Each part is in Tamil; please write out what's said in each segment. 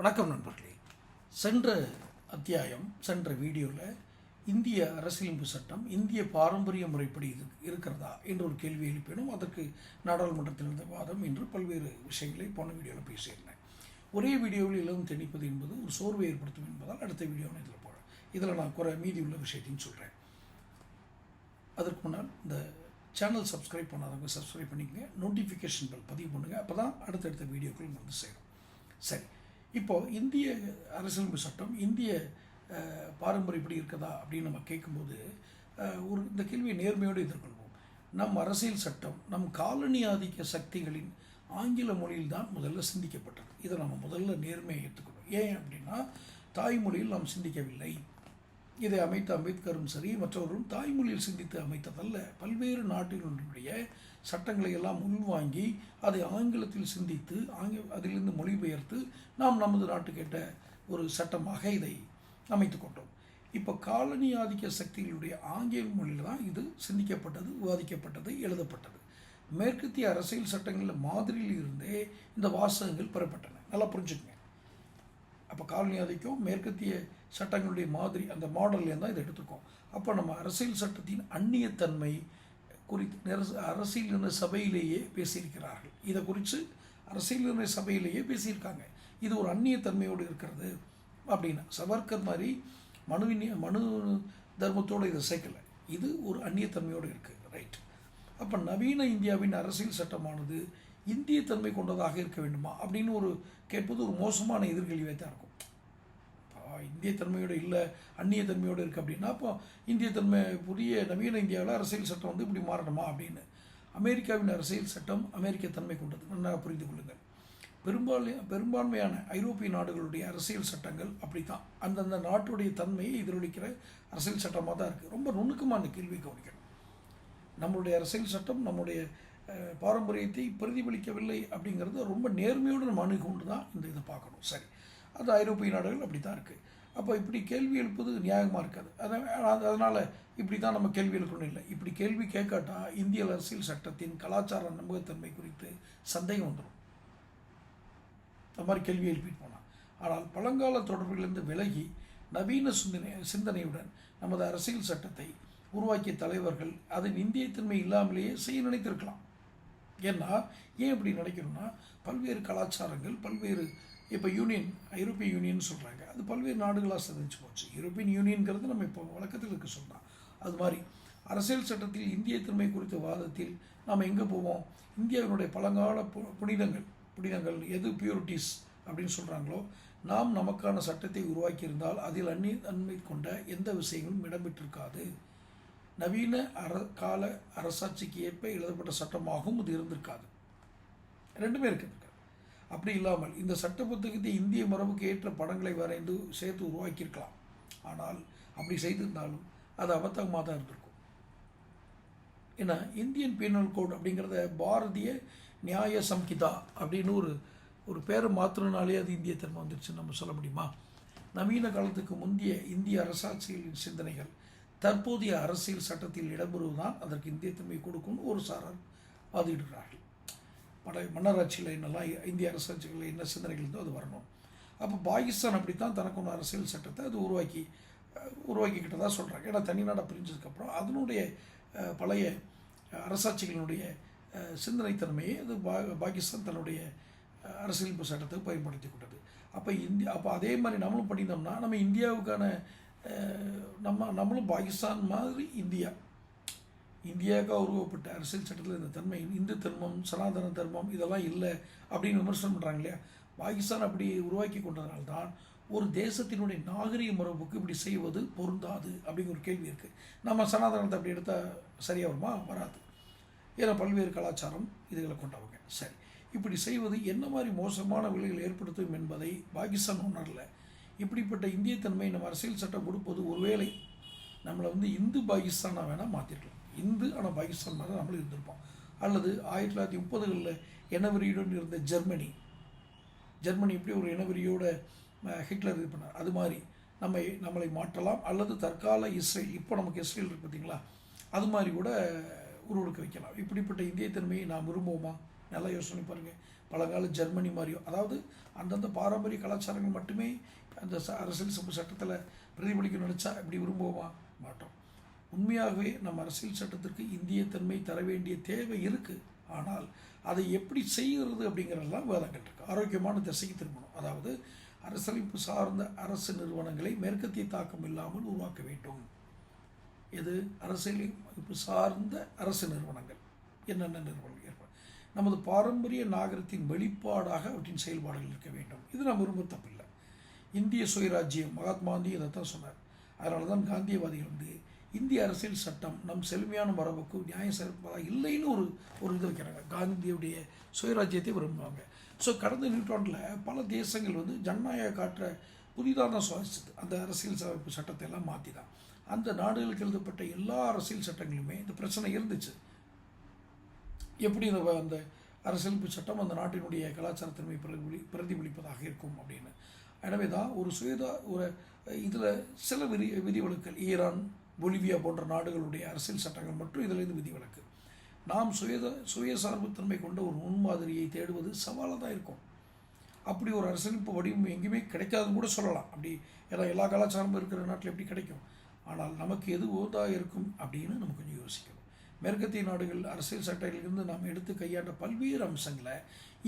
வணக்கம் நண்பர்களே. சென்ற அத்தியாயம் சென்ற வீடியோவில் இந்திய அரசியலமைப்பு சட்டம் இந்திய பாரம்பரிய முறைப்படி இது இருக்கிறதா என்ற ஒரு கேள்வி எழுப்பினும். அதற்கு நாடாளுமன்றத்தில் இருந்த வாதம் என்று பல்வேறு விஷயங்களை போன வீடியோவில் பேசியிருந்தேன். ஒரே வீடியோவில் இளம் திணிப்பது என்பது ஒரு சோர்வை ஏற்படுத்தும் என்பதால் அடுத்த வீடியோவில் இதில் போகிறேன் இதில் நான் குறை மீதி உள்ள விஷயத்தையும் சொல்கிறேன் அதற்கு முன்னால் இந்த சேனல் சப்ஸ்கிரைப் பண்ணாதவங்க சப்ஸ்கிரைப் பண்ணிக்கங்க. நோட்டிஃபிகேஷன் பெல் பதிவு பண்ணுங்கள் அப்போ தான் அடுத்தடுத்த வீடியோக்கள் வந்து சேரும். சரி. இப்போது இந்திய அரசியலமைப்பு சட்டம் இந்திய பாரம்பரியம் இப்படி இருக்கதா அப்படின்னு நம்ம கேட்கும்போது ஒரு இந்த கேள்வியை நேர்மையோடு எதிர்கொள்வோம். நம் அரசியல் சட்டம் நம் காலனி ஆதிக்க சக்திகளின் ஆங்கில மொழியில் தான் முதல்ல சிந்திக்கப்பட்டது. இதை நம்ம முதல்ல நேர்மையை ஏற்றுக்கணும் ஏன் அப்படின்னா தாய்மொழியில் நாம் சிந்திக்கவில்லை. இதை அமைத்த அம்பேத்கரும் சரி மற்றவர்களும் தாய்மொழியில் சிந்தித்து அமைத்ததல்ல. பல்வேறு நாட்டினுடைய சட்டங்களை எல்லாம் உள்வாங்கி அதை ஆங்கிலத்தில் சிந்தித்து ஆங்கில அதிலிருந்து மொழிபெயர்த்து நாம் நமது நாட்டுக்கேட்ட ஒரு சட்டமாக இதை அமைத்து கொண்டோம். இப்போ காலனி ஆதிக்க சக்திகளுடைய ஆங்கில மொழியில் தான் இது சிந்திக்கப்பட்டது விவாதிக்கப்பட்டது எழுதப்பட்டது. மேற்கத்திய அரசியல் சட்டங்களில் மாதிரியில் இருந்தே இந்த வாசகங்கள் பெறப்பட்டன. நல்லா புரிஞ்சுக்கங்க. அப்போ காலனி ஆதிக்கம் மேற்கத்திய சட்டங்களுடைய மாதிரி அந்த மாடல்லேருந்து தான் இதை எடுத்துருக்கோம். அப்போ நம்ம அரசியல் சட்டத்தின் அந்நியத்தன்மை குறித்து அரசியல் நிர்ணய சபையிலேயே பேசியிருக்கிறார்கள். இதை குறித்து அரசியல் நிர்ணய சபையிலேயே பேசியிருக்காங்க. இது ஒரு அந்நியத்தன்மையோடு இருக்கிறது அப்படின்னா. சவர்கர் மாதிரி மனுவின் மனு தர்மத்தோடு இதை சேர்க்கலை. இது ஒரு அந்நியத்தன்மையோடு இருக்குது ரைட். அப்போ நவீன இந்தியாவின் அரசியல் சட்டமானது இந்திய தன்மை கொண்டதாக இருக்க வேண்டுமா? அப்படின்னு ஒரு கேட்பது ஒரு மோசமான எதிர்கேள்வியாக தான் இருக்கும். இந்திய தன்மையோடு இல்லை அந்நிய தன்மையோடு இருக்குது அப்படின்னா அப்போ இந்திய தன்மை புதிய நவீன இந்தியாவில் அரசியல் சட்டம் வந்து இப்படி மாறணுமா அப்படின்னு. அமெரிக்காவின் அரசியல் சட்டம் அமெரிக்க தன்மை கொண்டது. நன்றாக புரிந்து கொள்ளுங்கள். பெரும்பாலும் பெரும்பான்மையான ஐரோப்பிய நாடுகளுடைய அரசியல் சட்டங்கள் அப்படி தான் அந்தந்த நாட்டுடைய தன்மையை எதிரொலிக்கிற அரசியல் சட்டமாக தான் இருக்குது ரொம்ப நுணுக்கமாக அந்த கேள்வி கவனிக்கணும். நம்மளுடைய அரசியல் சட்டம் நம்முடைய பாரம்பரியத்தை பிரதிபலிக்கவில்லை அப்படிங்கிறது ரொம்ப நேர்மையோடு நம்ம அணுகொண்டு தான் இந்த இதை பார்க்கணும். சரி. அது ஐரோப்பிய நாடுகள் அப்படி தான் இருக்குது அப்போ இப்படி கேள்வி எழுப்பது நியாயமாக இருக்காது. அதான் அதனால் இப்படி தான் நம்ம கேள்வி எழுப்பணும் இல்லை. இப்படி கேள்வி கேட்காட்டா இந்திய அரசியல் சட்டத்தின் கலாச்சார நம்பகத்தன்மை குறித்து சந்தேகம் வந்துடும். அந்த மாதிரி கேள்வி எழுப்பிட்டு போனான் ஆனால் பழங்கால தொடர்பிலிருந்து விலகி நவீன சிந்தனை சிந்தனையுடன் நமது அரசியல் சட்டத்தை உருவாக்கிய தலைவர்கள் அதன் இந்தியத்தன்மை இல்லாமலேயே செய்ய நினைத்திருக்கலாம். ஏன்னா ஏன் இப்படி நினைக்கிறோன்னா பல்வேறு கலாச்சாரங்கள் பல்வேறு இப்போ யூனியன் ஐரோப்பிய யூனியன் சொல்கிறாங்க அது பல்வேறு நாடுகளாக சிதைச்சு போச்சு. யூரோப்பியன் யூனியன்கிறது நம்ம இப்போ வழக்கத்தில் இருக்க சொல்கிறோம் அது மாதிரி அரசியல் சட்டத்தில் இந்திய திறமை குறித்த வாதத்தில் நாம் எங்கே போவோம்? இந்தியாவினுடைய பழங்கால பு- புனிதங்கள் புனிதங்கள் எது பியூரிட்டிஸ் அப்படின்னு சொல்கிறாங்களோ நாம் நமக்கான சட்டத்தை உருவாக்கியிருந்தால் அதில் அந்நிய தன்மை கொண்ட எந்த விஷயங்களும் இடம்பெற்றிருக்காது. நவீன அர கால அரசாட்சிக்கு ஏற்ப எழுதப்பட்ட சட்டமாகவும் இது இருந்திருக்காது. ரெண்டுமே இருக்குது அப்படி இல்லாமல் இந்த சட்ட புத்தகத்தை இந்திய மரபுக்கு ஏற்ற படங்களை வரைந்து சேர்த்து உருவாக்கியிருக்கலாம். ஆனால் அப்படி செய்திருந்தாலும் அது அபத்தகமாக தான் இருந்திருக்கும். ஏன்னா இந்தியன் பீனல் கோட் அப்படிங்கிறத பாரதிய நியாய சம்கிதா அப்படின்னு ஒரு ஒரு பேரை மாத்திரனாலே அது இந்திய தன்மை வந்துருச்சுன்னு நம்ம சொல்ல முடியுமா? நவீன காலத்துக்கு முந்தைய இந்திய அரசாட்சிகளின் சிந்தனைகள் தற்போதைய அரசியல் சட்டத்தில் இடம்பெறுவதுதான் அதற்கு இந்திய தன்மை கொடுக்கும்னு ஒரு சாரார் வாதிடுகிறார்கள் பட மன்னராட்சியில் என்னெல்லாம் இந்திய அரசாட்சிகளில் என்ன சிந்தனைகள் இருந்தோ அது வரணும். அப்போ பாகிஸ்தான் அப்படித்தான் தனக்கு ஒன்று அரசியல் சட்டத்தை அது உருவாக்கி உருவாக்கிக்கிட்டதாக சொல்கிறாங்க ஏன்னா தனிநாடாக பிரிஞ்சதுக்கப்புறம் அதனுடைய பழைய அரசாட்சிகளினுடைய சிந்தனைத்தன்மையை அது பா பாகிஸ்தான் தன்னுடைய அரசியலமைப்பு சட்டத்தை பயன்படுத்தி கொண்டது. அப்போ இந்தியா அப்போ அதே மாதிரி நம்மளும் பண்ணியிருந்தோம்னா நம்ம இந்தியாவுக்கான நம்ம நம்மளும் பாகிஸ்தான் மாதிரி இந்தியா. இந்தியாவுக்காக உருவப்பட்ட அரசியல் சட்டத்தில் இந்த தன்மை இந்து தர்மம் சனாதன தர்மம் இதெல்லாம் இல்லை அப்படின்னு விமர்சனம் பண்ணுறாங்க இல்லையா? பாகிஸ்தான் அப்படி உருவாக்கி கொண்டதனால தான் ஒரு தேசத்தினுடைய நாகரிக மரபுக்கு இப்படி செய்வது பொருந்தாது அப்படிங்கிற ஒரு கேள்வி இருக்குது நம்ம சனாதனத்தை அப்படி எடுத்தால் சரியாக வருமா? வராது. ஏன்னா பல்வேறு கலாச்சாரம் இதுகளை கொண்டவங்க. சரி. இப்படி செய்வது என்ன மாதிரி மோசமான விளைவுகள் ஏற்படுத்தும் என்பதை பாகிஸ்தான் உணரலை. இப்படிப்பட்ட இந்திய தன்மை நம்ம அரசியல் சட்டம் கொடுப்பது ஒருவேளை நம்மளை வந்து இந்து பாகிஸ்தானாக வேணால் மாற்றிருக்கலாம் இந்து ஆனால் பாகிஸ்தான் மாதிரி நம்மளும் இருந்திருப்போம். அல்லது ஆயிரத்தி தொள்ளாயிரத்தி முப்பதுகளில் இனவெறியுடன் இருந்த ஜெர்மனி. ஜெர்மனி எப்படி ஒரு இனவெறியோட ஹிட்லர் இது பண்ணார். அது மாதிரி நம்மை நம்மளை மாற்றலாம். அல்லது தற்கால இஸ்ரேல் இப்போ நமக்கு இஸ்ரேல் இருக்கு பார்த்தீங்களா அது மாதிரி கூட உருவெடுக்க வைக்கலாம். இப்படிப்பட்ட இந்திய தன்மையை நாம் விரும்புவோமா? நல்லா யோசனை பாருங்கள் பழங்கால ஜெர்மனி மாதிரியோ அதாவது அந்தந்த பாரம்பரிய கலாச்சாரங்கள் மட்டுமே அந்த ச அரசியல் சமூக சட்டத்தில் பிரதிபலிக்க நினச்சா இப்படி விரும்புவோமா? மாட்டோம். உண்மையாகவே நம்ம அரசியல் சட்டத்திற்கு இந்திய தன்மை தர வேண்டிய தேவை இருக்குது ஆனால் அதை எப்படி செய்கிறது அப்படிங்கிறதெல்லாம் வேதங்கள் இருக்குது ஆரோக்கியமான திசைக்கு திரும்பணும். அதாவது அரசமைப்பு சார்ந்த அரசு நிறுவனங்களை மேற்கத்திய தாக்கம் இல்லாமல் உருவாக்க வேண்டும். எது? அரசியலமைப்பு சார்ந்த அரசு நிறுவனங்கள். என்னென்ன நிறுவனங்கள் ஏற்படும் நமது பாரம்பரிய நாகரத்தின் வெளிப்பாடாக அவற்றின் செயல்பாடுகள் இருக்க வேண்டும். இது நம்ம விரும்ப தப்பில்லை இந்திய சுயராஜ்யம் மகாத்மா காந்தி இதை தான் சொன்னார். அதனால தான் காந்தியவாதிகள் வந்து இந்திய அரசியல் சட்டம் நம் செழுமையான மரபுக்கு நியாயம் சிறப்பதாக இல்லைன்னு ஒரு ஒரு இது வைக்கிறாங்க. காந்தியுடைய சுயராஜ்யத்தை விரும்புவாங்க. ஸோ கடந்த நூற்றாண்டில் பல தேசங்கள் வந்து ஜனநாயக காற்ற புதிதாக தான் சுவாசிச்சது. அந்த அரசியல் அமைப்பு சட்டத்தை எல்லாம் மாற்றி தான் அந்த நாடுகளுக்கு எழுதப்பட்ட எல்லா அரசியல் சட்டங்களுமே இந்த பிரச்சனை இருந்துச்சு. எப்படி இந்த அந்த அரசியலமைப்பு சட்டம் அந்த நாட்டினுடைய கலாச்சாரத்தன்மை பிரதிபலி பிரதிபலிப்பதாக இருக்கும் அப்படின்னு. எனவே தான் ஒரு சுயதா ஒரு இதில் சில விதி விதிவிலக்குகள் ஈரான் பொலிவியா போன்ற நாடுகளுடைய அரசியல் சட்டங்கள் மற்றும் இதிலிருந்து விதிவிலக்கு. நாம் சுயத சுயசார்புத்தன்மை கொண்ட ஒரு முன்மாதிரியை தேடுவது சவாலாக தான் இருக்கும். அப்படி ஒரு அரசியலமைப்பு வடிவம் எங்கேயுமே கிடைக்காதுன்னு கூட சொல்லலாம். அப்படி ஏன்னா எல்லா கலாச்சாரமும் இருக்கிற நாட்டில் எப்படி கிடைக்கும்? ஆனால் நமக்கு எது ஓதாக இருக்கும் அப்படின்னு நம்ம கொஞ்சம் யோசிக்கணும். மேற்கத்திய நாடுகள் அரசியல் சட்டங்களிலிருந்து நாம் எடுத்து கையாண்ட பல்வேறு அம்சங்களை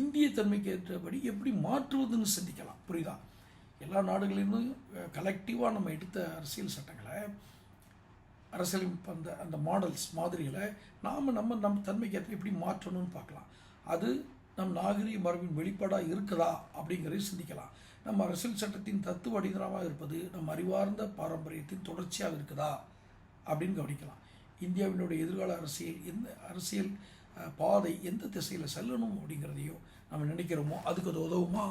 இந்திய தன்மைக்கு ஏற்றபடி எப்படி மாற்றுவதுன்னு சிந்திக்கலாம். புரியுதா? எல்லா நாடுகளிலும் கலெக்டிவாக நம்ம எடுத்த அரசியல் சட்டங்களை அரசியலமைப்பு அந்த அந்த மாடல்ஸ் மாதிரிகளை நாம் நம்ம நம் தன்மைக்கு ஏற்ற எப்படி மாற்றணும்னு பார்க்கலாம். அது நம் நாகரிக மரபின் வெளிப்பாடாக இருக்குதா அப்படிங்கிறத சிந்திக்கலாம். நம்ம அரசியல் சட்டத்தின் தத்துவ அடித்தளமாக இருப்பது நம் அறிவார்ந்த பாரம்பரியத்தின் தொடர்ச்சியாக இருக்குதா அப்படின்னு கவனிக்கலாம். இந்தியாவினுடைய எதிர்கால அரசியல் எந்த அரசியல் பாதை எந்த திசையில் செல்லணும் அப்படிங்கிறதையும் நம்ம நினைக்கிறோமோ அதுக்கு அது உதவுமா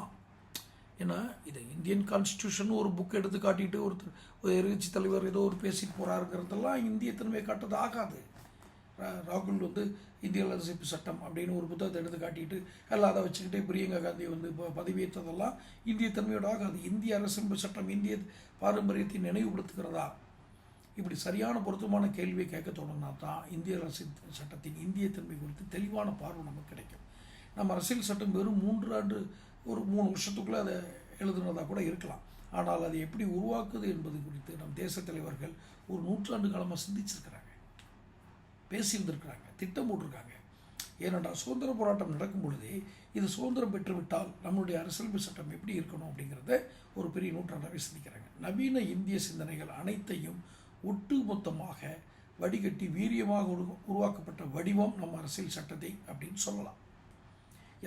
ஏன்னா இது இந்தியன் கான்ஸ்டியூஷன் ஒரு புக் எடுத்து காட்டிட்டு ஒருத்தர் ஒரு எதிர்கட்சி தலைவர் ஏதோ ஒரு பேசிட்டு போகிறாருங்கிறதெல்லாம் இந்திய தன்மையை காட்டது ஆகாது. ரா- ராகுல் வந்து இந்திய அரசியல் சட்டம் அப்படின்னு ஒரு புத்தகத்தை எடுத்து காட்டிட்டு எல்லாம் அதை வச்சுக்கிட்டே பிரியங்கா காந்தி வந்து ப- பதவியேற்றதெல்லாம் இந்திய தன்மையோட ஆகாது. இந்திய அரசியல் சட்டம் இந்திய பாரம்பரியத்தை நினைவுபடுத்துகிறதா? இப்படி சரியான பொருத்தமான கேள்வியை கேட்க தொடங்கினா தான் இந்திய அரசியல் சட்டத்தின் இந்திய தன்மை குறித்து தெளிவான பார்வை நமக்கு கிடைக்கும். நம்ம அரசியல் சட்டம் வெறும் மூன்று ஆண்டு ஒரு மூணு நிமிஷத்துக்குள்ளே அதை எழுதுனதாக கூட இருக்கலாம். ஆனால் அதை எப்படி உருவாக்குது என்பது குறித்து நம் தேச தலைவர்கள் ஒரு நூற்றாண்டு காலமாக சிந்திச்சிருக்கிறாங்க. பேசியிருந்திருக்கிறாங்க. திட்டம் போட்டிருக்காங்க. ஏனென்றால் சுதந்திர போராட்டம் நடக்கும் பொழுதே இது சுதந்திரம் பெற்றுவிட்டால் நம்மளுடைய அரசியலமைப்பு சட்டம் எப்படி இருக்கணும் அப்படிங்கிறத ஒரு பெரிய நூற்றாண்டாகவே சிந்திக்கிறாங்க. நவீன இந்திய சிந்தனைகள் அனைத்தையும் ஒட்டு மொத்தமாக வடிகட்டி வீரியமாக உருவாக்கப்பட்ட வடிவம் நம்ம அரசியல் சட்டத்தை அப்படின்னு சொல்லலாம்.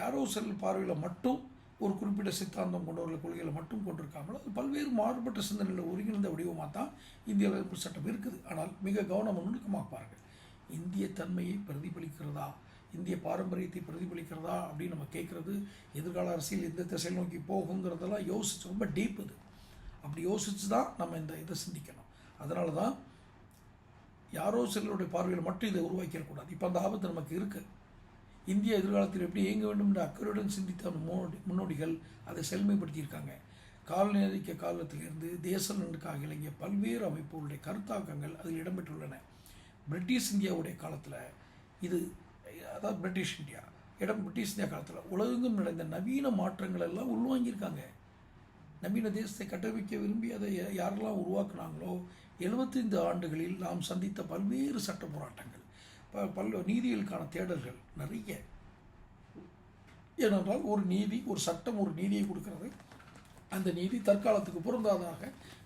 யாரோ சில பார்வையில் மட்டும் ஒரு குறிப்பிட்ட சித்தாந்தம் கொண்டவர்கள் கொள்கைகளை மட்டும் கொண்டிருக்காமல் அது பல்வேறு மாறுபட்ட சிந்தனையில் ஒருங்கிணைந்த வடிவமாக தான் இந்திய அரசியல் சட்டம் இருக்குது. ஆனால் மிக கவனம் நுணுக்கமாக பாருங்கள். இந்திய தன்மையை பிரதிபலிக்கிறதா? இந்திய பாரம்பரியத்தை பிரதிபலிக்கிறதா? அப்படின்னு நம்ம கேட்குறது எதிர்கால அரசியல் எந்த திசையில் நோக்கி போகுங்கிறதெல்லாம் யோசிச்சு ரொம்ப டீப் இது. அப்படி யோசித்து தான் நம்ம இந்த இதை சிந்திக்கணும். அதனால தான் யாரோ சிலருடைய பார்வையில் மட்டும் இதை உருவாக்கிடக்கூடாது. இப்போ அந்த ஆபத்து நமக்கு இருக்குது இந்திய எதிர்காலத்தில் எப்படி இயங்க வேண்டும் என்று அக்கறையுடன் சிந்தித்த முன்னோடி முன்னோடிகள் அதை செழுமைப்படுத்தியிருக்காங்க. காலநிலைக்க காலத்திலிருந்து தேச நலனுக்காக இலங்கிய பல்வேறு அமைப்புகளுடைய கருத்தாக்கங்கள் அதில் இடம்பெற்றுள்ளன. பிரிட்டிஷ் இந்தியாவுடைய காலத்தில் இது அதாவது பிரிட்டிஷ் இந்தியா இடம் பிரிட்டிஷ் இந்தியா காலத்தில் உலகெங்கும் நடந்த நவீன மாற்றங்கள் எல்லாம் உள்வாங்கியிருக்காங்க. நவீன தேசத்தை கட்டமைக்க விரும்பி அதை யாரெல்லாம் உருவாக்குனாங்களோ 75 ஆண்டுகளில் நாம் சந்தித்த பல்வேறு சட்ட போராட்டங்கள். ப நீதிகளுக்கான தேடல்கள் நிறைய. ஏனென்றால் ஒரு நீதி ஒரு சட்டம் ஒரு நீதியை கொடுக்கிறது. அந்த நீதி தற்காலத்துக்கு பொருந்தாதாக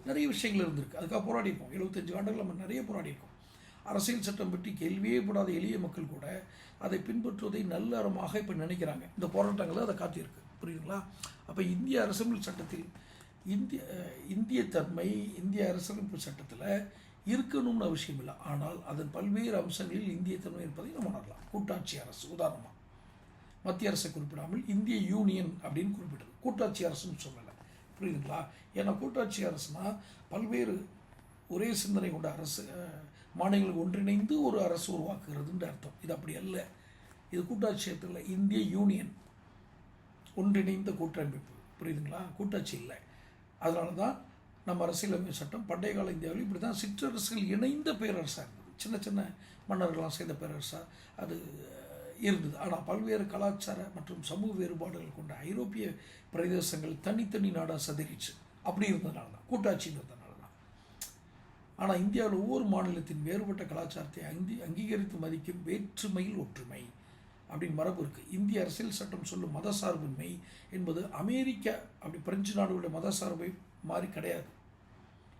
நிறைய விஷயங்கள் இருந்திருக்கு. அதுக்காக போராடியிருக்கோம் 75 ஆண்டுகள் நம்ம நிறைய போராடியிருக்கோம் அரசியல் சட்டம் பற்றி கேள்வியே படாத எளிய மக்கள் கூட அதை பின்பற்றுவதை நல்ல அறமாக இப்போ நினைக்கிறாங்க. இந்த போராட்டங்களை அதை காட்டியிருக்கு. புரியுதுங்களா? அப்போ இந்திய அரசியல் சட்டத்தில் இந்திய இந்திய தன்மை இந்திய அரசியலமைப்பு சட்டத்தில் இருக்கணும்னு அவசியம் இல்லை. ஆனால் அதன் பல்வேறு அம்சங்களில் இந்திய தன்மை இருப்பதை நம்ம உணரலாம். கூட்டாட்சி அரசு உதாரணமாக மத்திய அரசை குறிப்பிடாமல் இந்திய யூனியன் அப்படின்னு குறிப்பிட்டது. கூட்டாட்சி அரசுன்னு சொல்லலை. புரியுதுங்களா? ஏன்னா கூட்டாட்சி அரசுனா பல்வேறு ஒரே சிந்தனை கொண்ட அரசு மாநிலங்கள் ஒன்றிணைந்து ஒரு அரசு உருவாக்குகிறதுன்ற அர்த்தம். இது அப்படி அல்ல. இது கூட்டாட்சியத்தில் இந்திய யூனியன் ஒன்றிணைந்த கூட்டமைப்பு. புரியுதுங்களா? கூட்டாட்சி இல்லை. அதனால தான் நம்ம அரசியலமைப்பு சட்டம் பண்டைய கால இந்தியாவில் இப்படி தான் சிற்றரசுகள் இணைந்த பேரரசாக இருந்தது சின்ன சின்ன மன்னர்கள்லாம் சேர்ந்த பேரரசாக அது இருந்தது. ஆனால் பல்வேறு கலாச்சார மற்றும் சமூக வேறுபாடுகள் கொண்ட ஐரோப்பிய பிரதேசங்கள் தனித்தனி நாடாக சதறிச்சு அப்படி இருந்ததுனால தான் கூட்டாட்சின்னு இருந்ததுனால தான் ஆனால் இந்தியாவில் ஒவ்வொரு மாநிலத்தின் வேறுபட்ட கலாச்சாரத்தை அங்கி அங்கீகரித்து மதிக்கும் வேற்றுமையில் ஒற்றுமை அப்படின்னு மரபு இருக்குது இந்திய அரசியல் சட்டம் சொல்லும் மதசார்பின்மை என்பது அமெரிக்கா அப்படி பிரெஞ்சு நாடுகளுடைய மதசார்பை மாறி கிடையாது.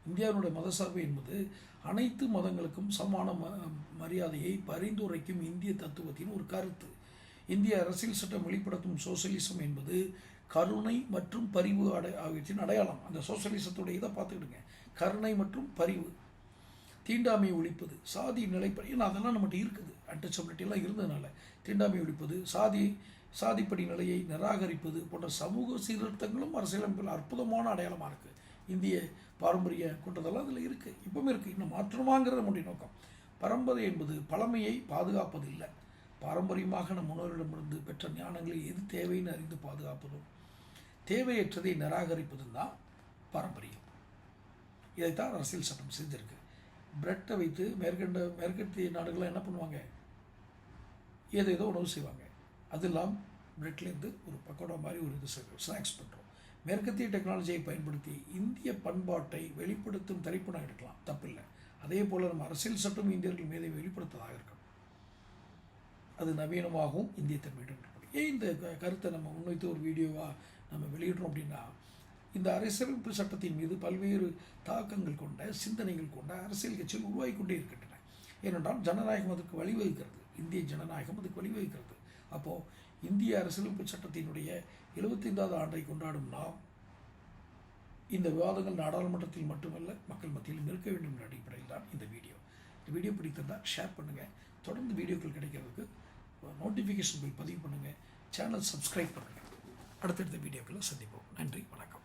இந்தியாவினுடைய மதசார்பு என்பது அனைத்து மதங்களுக்கும் சமான ம மரியாதையை பரிந்துரைக்கும் இந்திய தத்துவத்தின் ஒரு கருத்து. இந்திய அரசியல் சட்டம் வெளிப்படுத்தும் சோசியலிசம் என்பது கருணை மற்றும் பரிவு அடை ஆகியவற்றின் அடையாளம். அந்த சோசியலிசத்துடைய இதை பார்த்துக்கிடுங்க. கருணை மற்றும் பரிவு. தீண்டாமை ஒழிப்பது சாதி நிலைப்படி ஏன்னா அதெல்லாம் நம்மகிட்ட இருக்குது. அட்டச்சபிலிட்டியெல்லாம் இருந்ததுனால. தீண்டாமை ஒழிப்பது சாதி சாதிப்படி நிலையை நிராகரிப்பது போன்ற சமூக சீர்திருத்தங்களும் அரசியலமைப்பில் அற்புதமான அடையாளமாக இருக்குது இந்திய பாரம்பரிய கூட்டத்தெல்லாம் அதில் இருக்குது இப்பவும் இருக்குது இன்னும் மாற்றமாங்கிறது நம்முடைய நோக்கம். பரம்பரை என்பது பழமையை பாதுகாப்பது இல்லை பாரம்பரியமாக நம் முன்னோரிடமிருந்து பெற்ற ஞானங்களை எது தேவைன்னு அறிந்து பாதுகாப்பதும் தேவையற்றதை நிராகரிப்பதும் தான் பாரம்பரியம். இதைத்தான் அரசியல் சட்டம் செஞ்சிருக்கு. பிரெட்டை வைத்து மேற்கண்ட மேற்கத்திய நாடுகள்லாம் என்ன பண்ணுவாங்க? ஏதோ ஏதோ உணவு செய்வாங்க. அதெல்லாம் பிரெட்லேருந்து ஒரு பக்கோடா மாதிரி ஒரு இது ஸ்நாக்ஸ் பண்ணுறோம் மேற்கத்திய டெக்னாலஜியை பயன்படுத்தி இந்திய பண்பாட்டை வெளிப்படுத்தும் திரைப்படம் எடுக்கலாம். தப்பில்லை. அதே போல் நம்ம அரசியல் சட்டம் இந்தியர்கள் மீதை வெளிப்படுத்ததாக இருக்கணும் அது நவீனமாகவும் இந்திய தன்மையிடம் இருக்கணும் ஏன் இந்த க- கருத்தை நம்ம முன்வைத்து ஒரு வீடியோவாக நம்ம வெளியிடுறோம் அப்படின்னா இந்த அரசியலமைப்பு சட்டத்தின் மீது பல்வேறு தாக்கங்கள் கொண்ட சிந்தனைகள் கொண்ட அரசியல் கட்சிகள் உருவாகி கொண்டே இருக்கின்றன. ஏனென்றால் ஜனநாயகம் அதற்கு வழிவகுக்கிறது. இந்திய ஜனநாயகம் அதுக்கு வழிவகுக்கிறது. அப்போது இந்திய அரசியலமைப்பு சட்டத்தினுடைய எழுபத்தைந்தாவது ஆண்டை கொண்டாடும் நாம் இந்த விவாதங்கள் நாடாளுமன்றத்தில் மட்டுமல்ல மக்கள் மத்தியிலும் இருக்க வேண்டும் என்ற அடிப்படையில் தான் இந்த வீடியோ. இந்த வீடியோ பிடித்திருந்தால் ஷேர் பண்ணுங்கள் தொடர்ந்து வீடியோக்கள் கிடைக்கிறதுக்கு நோட்டிஃபிகேஷன் பில் பதிவு பண்ணுங்கள் சேனல் சப்ஸ்கிரைப் பண்ணுங்கள் அடுத்தடுத்த வீடியோக்களை சந்திப்போம். நன்றி. வணக்கம்.